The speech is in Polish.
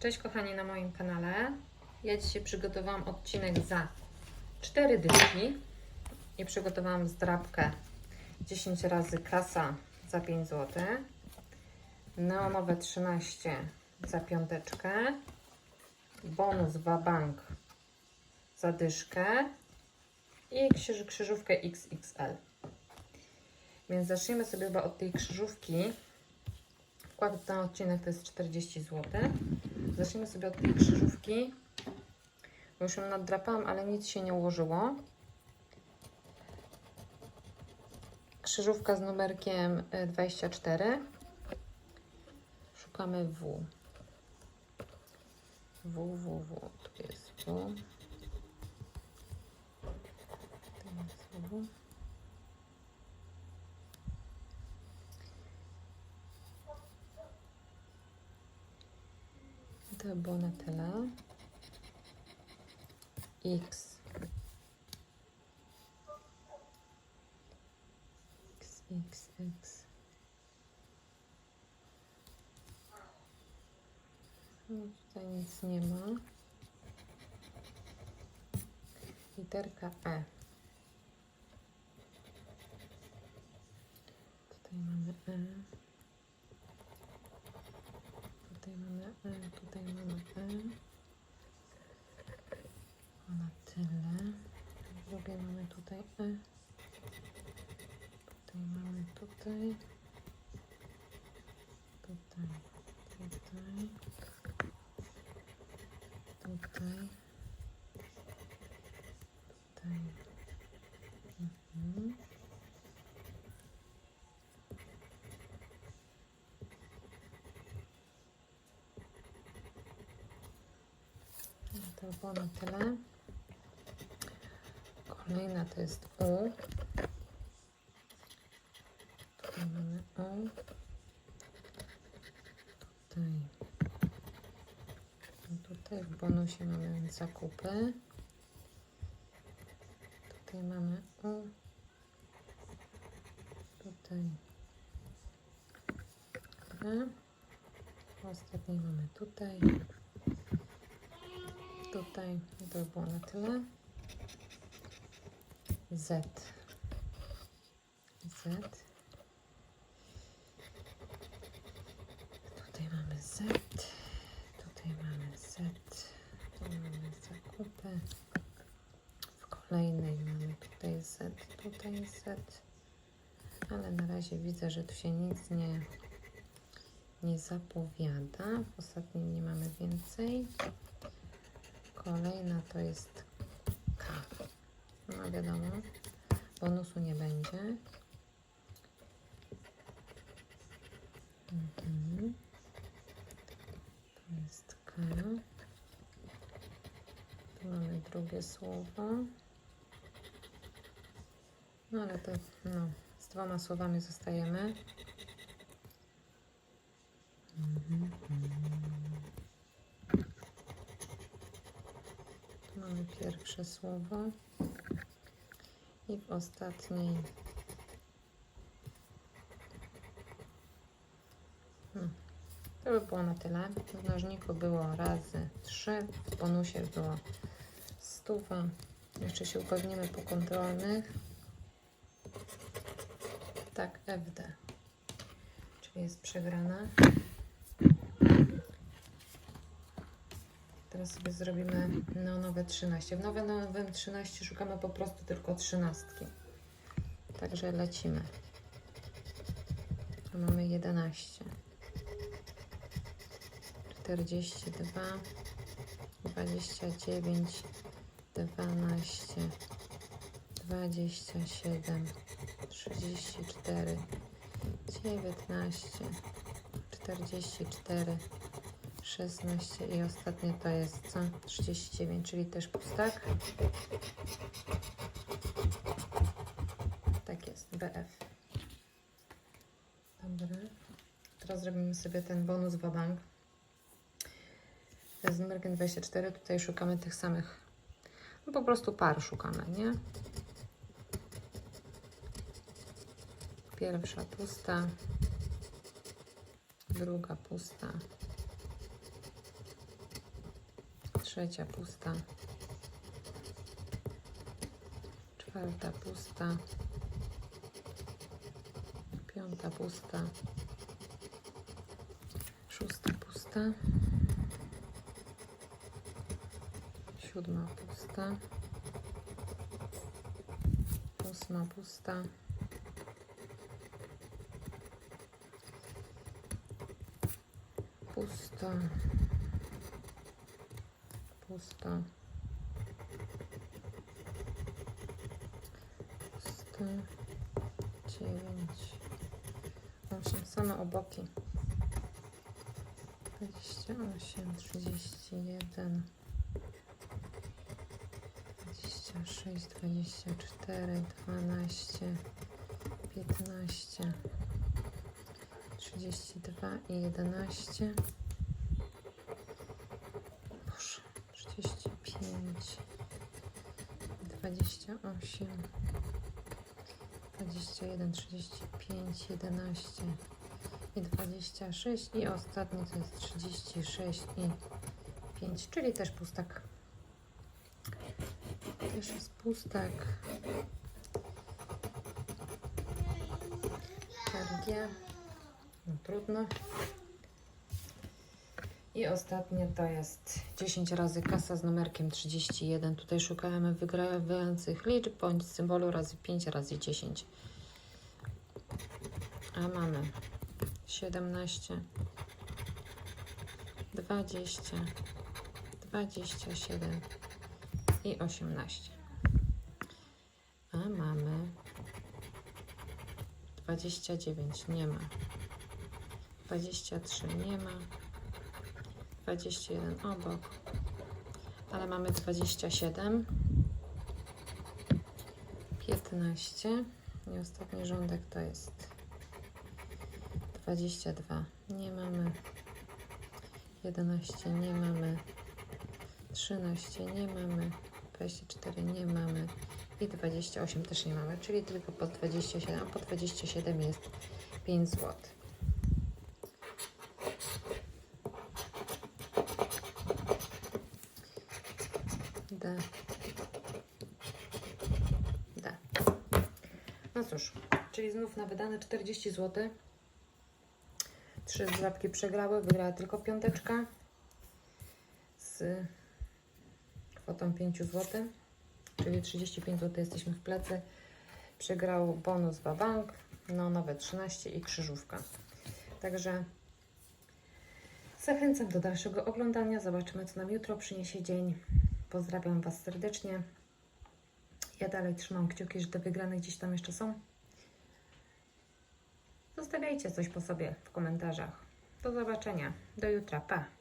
Cześć kochani na moim kanale. Ja dzisiaj przygotowałam odcinek za 4 dyszki i przygotowałam zdrabkę 10 razy kasa za 5 zł. Neonowe 13 za piąteczkę. Bonus Wabank za dyszkę i krzyż, krzyżówkę XXL. Więc zacznijmy sobie chyba od tej krzyżówki. Wkład ten odcinek to jest 40 zł. Zacznijmy sobie od tej krzyżówki. Już ją naddrapałam, ale nic się nie ułożyło. Krzyżówka z numerkiem y, 24. Szukamy W. W, W, W. Tu jest W. Tu jest W. To było na tyle. X. X, X, X. No, tutaj nic nie ma. Literka E. Tutaj mamy E. Tutaj mamy E, tutaj mamy E. Na tyle. Drugie mamy tutaj E. Tutaj mamy tutaj. Tutaj. Tutaj. Tutaj. Tutaj. Mhm. To było na tyle. Kolejna to jest U. Tutaj mamy U. Tutaj. No tutaj w bonusie mamy zakupy. Tutaj mamy U. Tutaj. Dobra. Ostatniej mamy tutaj tutaj to by było na tyle. Z. Z. Tutaj mamy Z. Tutaj mamy Z. Tu mamy zakupy. W kolejnej mamy tutaj Z. Tutaj Z. Ale na razie widzę, że tu się nic nie, nie zapowiada. W ostatniej nie mamy więcej. Kolejna to jest K. No wiadomo, bonusu nie będzie. Mhm. To jest K. Tu mamy drugie słowo. No ale to no, z dwoma słowami zostajemy. Mhm. Tu mamy pierwsze słowo i w ostatniej no, to by było na tyle. W mnożniku było razy 3, w bonusie było stuwa. Jeszcze się upewnimy po kontrolnych. Tak, FD, czyli jest przegrana. Teraz sobie zrobimy neonowe 13. W nowym nowym 13 szukamy po prostu tylko trzynastki. Także lecimy. Tu mamy 11. 42 29 12 27 34 19 44 16 i ostatnie to jest co? 39, czyli też pustak. Tak jest, BF. Dobra. Teraz zrobimy sobie ten bonus wabank. Z numerkiem 24 tutaj szukamy tych samych, no po prostu par szukamy, nie? Pierwsza pusta, druga pusta, trzecia pusta, czwarta pusta, piąta pusta, szósta pusta, siódma pusta, ósma pusta. Pusta. Pusta. Pusta. Dziewięć. Osiem. Same oboki. Dwadzieścia osiem, trzydzieści jeden. Dwadzieścia sześć, dwadzieścia cztery, dwanaście, piętnaście. 32 i 11. Boże, 35, 28, 21, 35, 11 i 26 i ostatni to jest 36 i 5, czyli też pustak. Też jest pustak. RG. No, trudno. I ostatnie to jest 10 razy kasa z numerkiem 31. Tutaj szukamy wygrających liczb bądź symbolu razy 5 razy 10. A mamy 17, 20, 27 i 18. A mamy 29 nie ma. 23 nie ma. 21 obok. Ale mamy 27. 15. I ostatni rządek to jest 22. Nie mamy. 11 nie mamy. 13 nie mamy. 24 nie mamy. I 28 też nie mamy, czyli tylko po 27. A po 27 jest 5 zł. Cóż, czyli znów na wydane 40 zł. Trzy złapki przegrały, wygrała tylko piąteczka z kwotą 5 zł, czyli 35 zł jesteśmy w plecy. Przegrał bonus Babank, no nowe 13 i krzyżówka. Także zachęcam do dalszego oglądania. Zobaczymy, co nam jutro przyniesie dzień. Pozdrawiam Was serdecznie. Ja dalej trzymam kciuki, że te wygrane gdzieś tam jeszcze są. Zostawiajcie coś po sobie w komentarzach. Do zobaczenia. Do jutra. Pa!